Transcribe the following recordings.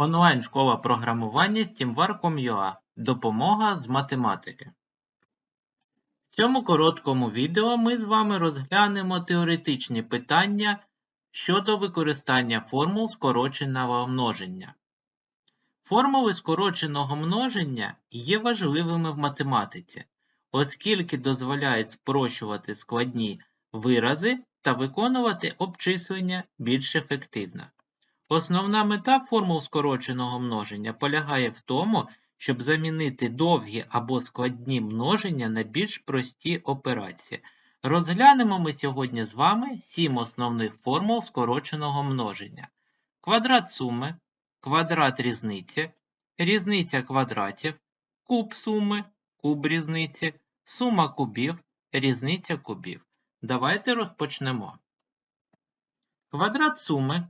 Онлайн-школа програмування Steamvar.com.ua Допомога з математики. В цьому короткому відео ми з вами розглянемо теоретичні питання щодо використання формул скороченого множення. Формули скороченого множення є важливими в математиці, оскільки дозволяють спрощувати складні вирази та виконувати обчислення більш ефективно. Основна мета формул скороченого множення полягає в тому, щоб замінити довгі або складні множення на більш прості операції. Розглянемо ми сьогодні з вами сім основних формул скороченого множення. Квадрат суми, квадрат різниці, різниця квадратів, куб суми, куб різниці, сума кубів, різниця кубів. Давайте розпочнемо. Квадрат суми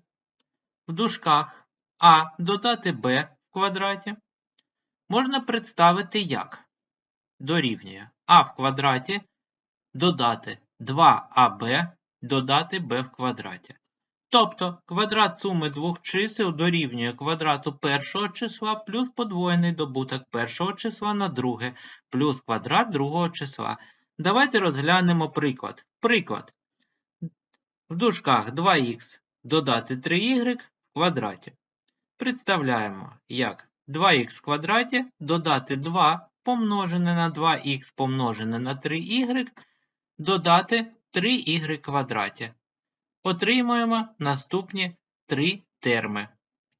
в дужках а додати b в квадраті можна представити як дорівнює а в квадраті додати 2аб додати b в квадраті. Тобто квадрат суми двох чисел дорівнює квадрату першого числа плюс подвоєний добуток першого числа на друге плюс квадрат другого числа. Давайте розглянемо приклад. Приклад. В дужках 2х додати 3y в квадраті. Представляємо, як 2х в квадраті додати 2 помножене на 2х помножене на 3y додати 3y в квадраті. Отримуємо наступні три терми.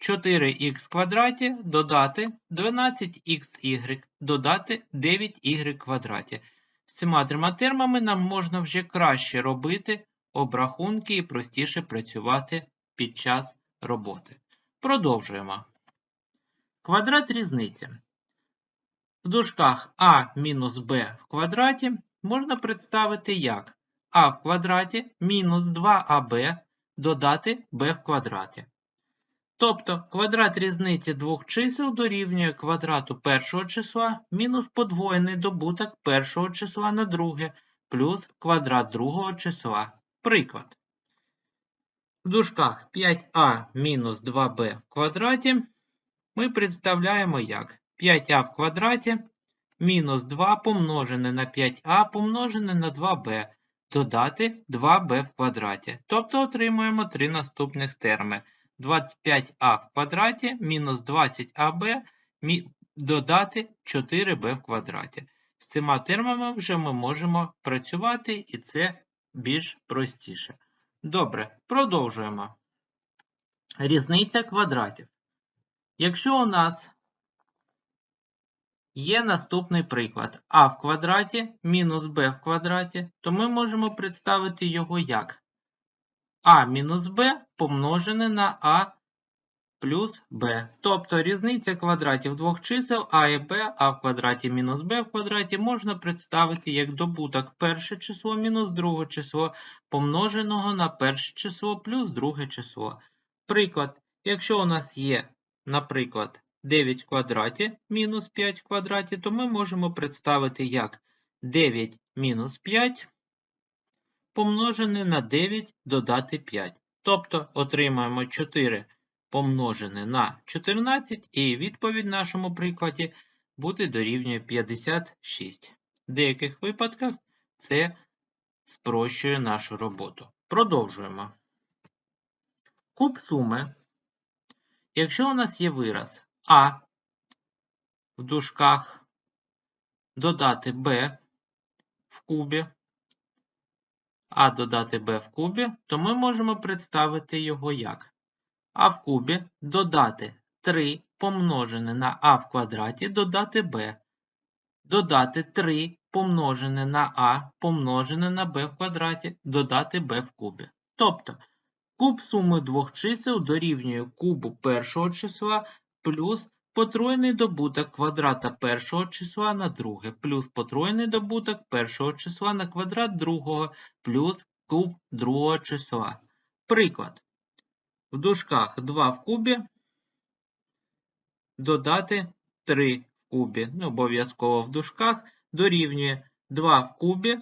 4х в квадраті додати 12xy додати 9y в квадраті. З цими трьома термами нам можна вже краще робити обрахунки і простіше працювати під час роботи. Продовжуємо. Квадрат різниці. В дужках а мінус b в квадраті можна представити як а в квадраті мінус 2аб додати b в квадраті. Тобто квадрат різниці двох чисел дорівнює квадрату першого числа мінус подвоєний добуток першого числа на друге плюс квадрат другого числа. Приклад. В дужках 5а мінус 2b в квадраті ми представляємо як 5а в квадраті мінус 2 помножене на 5а помножене на 2b додати 2b в квадраті. Тобто отримуємо три наступних терми. 25а в квадраті мінус 20аб додати 4b в квадраті. З цими термами вже ми можемо працювати, і це більш простіше. Добре, продовжуємо. Різниця квадратів. Якщо у нас є наступний приклад а в квадраті мінус b в квадраті, то ми можемо представити його як а мінус b помножене на а плюс b. Тобто різниця квадратів двох чисел а і b, а в квадраті мінус b в квадраті можна представити як добуток перше число мінус друге число помноженого на перше число плюс друге число. Приклад, якщо у нас є, наприклад, 9 в квадраті мінус 5 в квадраті, то ми можемо представити як 9 мінус 5 помножене на 9 додати 5. Тобто отримаємо 4 помножене на 14, і відповідь нашому прикладі буде дорівнює 56. В деяких випадках це спрощує нашу роботу. Продовжуємо. Куб суми. Якщо у нас є вираз А в дужках додати Б в кубі, А додати Б в кубі, то ми можемо представити його як а в кубі додати 3 помножене на а в квадраті додати b. Додати 3 помножене на а помножене на b в квадраті додати b в кубі. Тобто куб суми двох чисел дорівнює кубу першого числа плюс потроєний добуток квадрата першого числа на друге, плюс потроєний добуток першого числа на квадрат другого, плюс куб другого числа. Приклад в дужках 2 в кубі, додати 3 в кубі. Не обов'язково в дужках дорівнює 2 в кубі,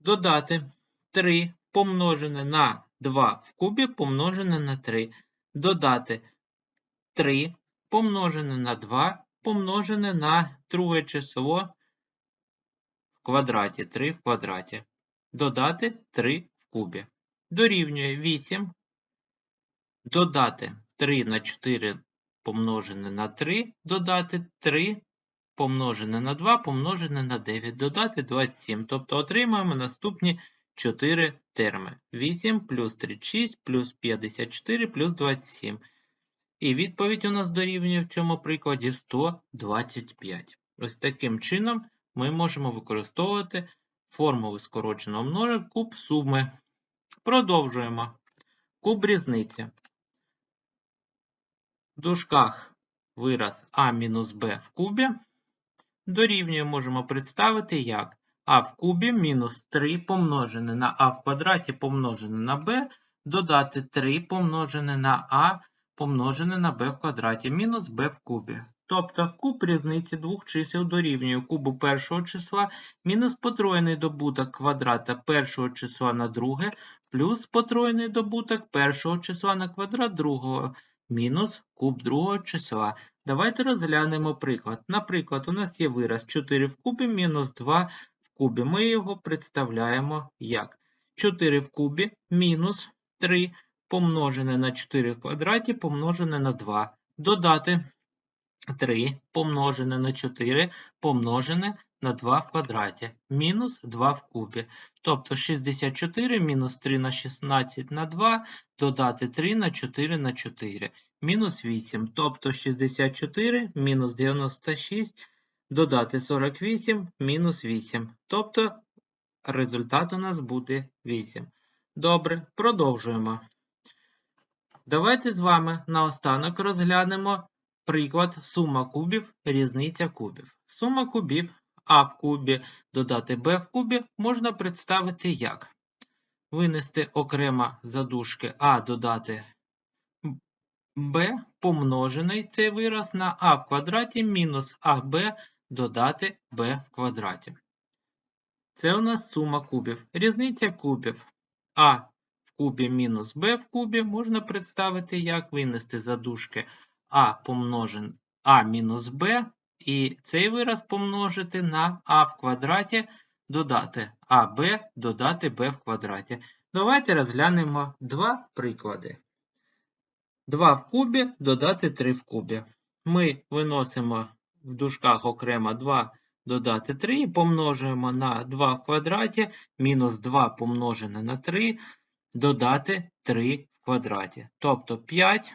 додати 3 помножене на 2 в кубі помножене на 3. Додати 3 помножене на 2 помножене на друге число в квадраті, 3 в квадраті. Додати 3 в кубі. Дорівнює 8. Додати 3 на 4 помножене на 3, додати 3 помножене на 2 помножене на 9, додати 27. Тобто отримаємо наступні 4 терми. 8 плюс 36 плюс 54 плюс 27. І відповідь у нас дорівнює в цьому прикладі 125. Ось таким чином ми можемо використовувати формули скороченого множення куб суми. Продовжуємо. Куб різниці. В дужках вираз а мінус b в кубі дорівнює можемо представити як а в кубі мінус 3 помножене на а в квадраті помножене на b, додати 3 помножене на а помножене на b в квадраті мінус b в кубі. Тобто куб різниці двох чисел дорівнює кубу першого числа мінус потроєний добуток квадрата першого числа на друге плюс потроєний добуток першого числа на квадрат другого мінус куб другого числа. Давайте розглянемо приклад. Наприклад, у нас є вираз 4 в кубі мінус 2 в кубі. Ми його представляємо як 4 в кубі мінус 3 помножене на 4 в квадраті помножене на 2. Додати 3 помножене на 4 помножене на 2 в квадраті мінус 2 в кубі. Тобто 64 мінус 3 на 16 на 2 додати 3 на 4 на 4 мінус 8. Тобто 64 мінус 96 додати 48 мінус 8. Тобто результат у нас буде 8. Добре, продовжуємо. Давайте з вами наостанок розглянемо приклад сума кубів, різниця кубів. Сума кубів а в кубі додати b в кубі можна представити як? Винести окремо задушки а додати b помножений цей вираз на а в квадраті мінус аб додати b в квадраті. Це у нас сума кубів. Різниця кубів а в кубі мінус b в кубі можна представити як винести задушки а помножен а мінус b і цей вираз помножити на а в квадраті, додати аб, додати b в квадраті. Давайте розглянемо два приклади. 2 в кубі додати 3 в кубі. Ми виносимо в дужках окремо 2 додати 3 і помножуємо на 2 в квадраті, мінус 2 помножене на 3, додати 3 в квадраті. Тобто 5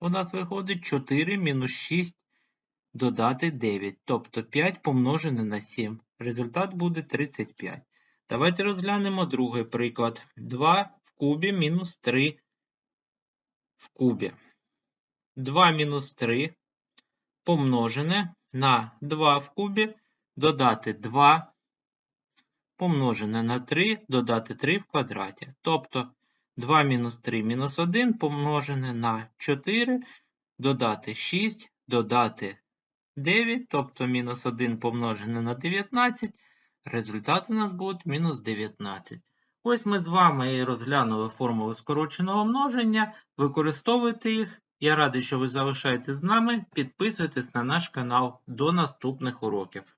у нас виходить 4 мінус 6 додати 9, тобто 5 помножене на 7. Результат буде 35. Давайте розглянемо другий приклад. 2 в кубі мінус 3 в кубі. 2 мінус 3 помножене на 2 в кубі, додати 2 помножене на 3, додати 3 в квадраті. Тобто 2 мінус 3 мінус 1 помножене на 4, додати 6, додати 9, тобто мінус 1 помножене на 19, результат у нас буде мінус 19. Ось ми з вами і розглянули формули скороченого множення, використовуйте їх. Я радий, що ви залишаєтесь з нами. Підписуйтесь на наш канал. До наступних уроків.